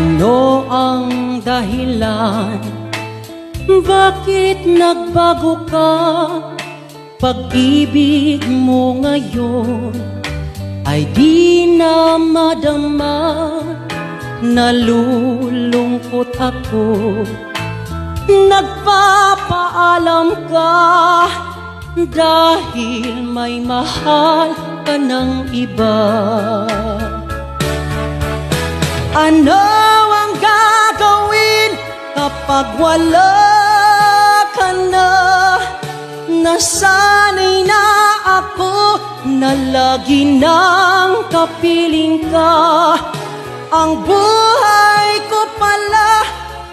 Ano ang dahilan? Bakit nagbago ka? Pag-ibig mo ngayon ay di na madama Nalulungkot ako Nagpapaalam ka Dahil may mahal ka ng iba ano wala ka na? Nasanay na ako na lagi nang kapiling ka. Ang buhay ko pala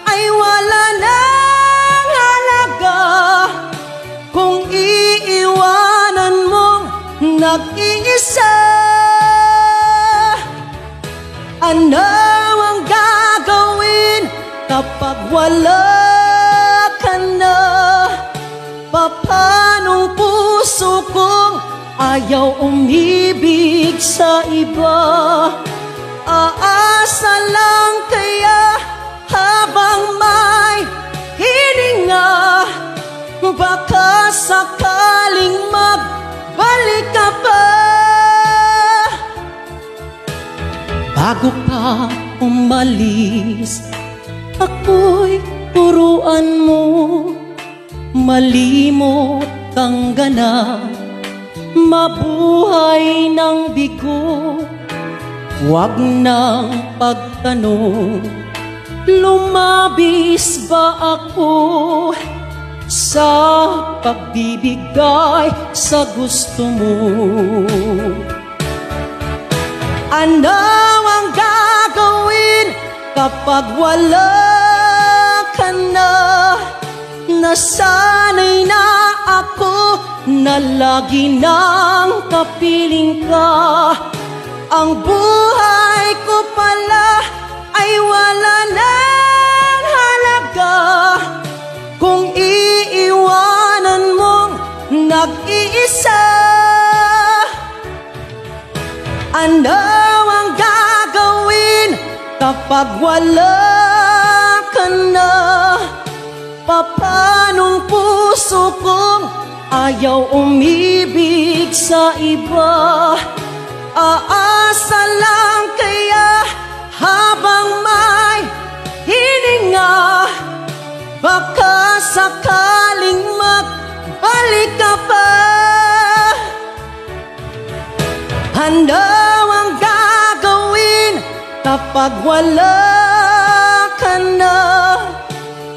ay wala nang halaga kung iiwanan mong nag-iisa. Gagawin kapag wala ka na? Papanong puso kong ayaw umibig sa iba? Aasa lang kaya habang may hininga Baka sakaling magbalik ka pa Bago ka umalis, ako'y turuan mo. Malimot kang gana, mabuhay ng bigo. Huwag nang pagtanong, lumabis ba ako sa pagbibigay sa gusto mo? Ano ang gagawin kapag wala na? Nasanay na ako na lagi nang kapiling ka. Ang buhay ko pala ay wala nang halaga kung iiwanan mong nag-iisa. Ano ang gagawin kapag wala ka na? Papanong puso kong ayaw umibig sa iba? Aasa lang kaya habang may hininga Baka sakaling magbalik ka pa Ano ang gagawin kapag wala na?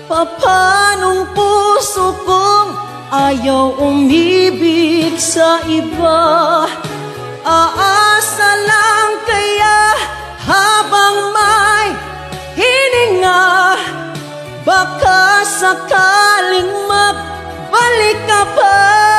Papanong puso kong ayaw umibig sa iba? Aasa lang kaya habang may hininga Baka sakaling magbalik ka pa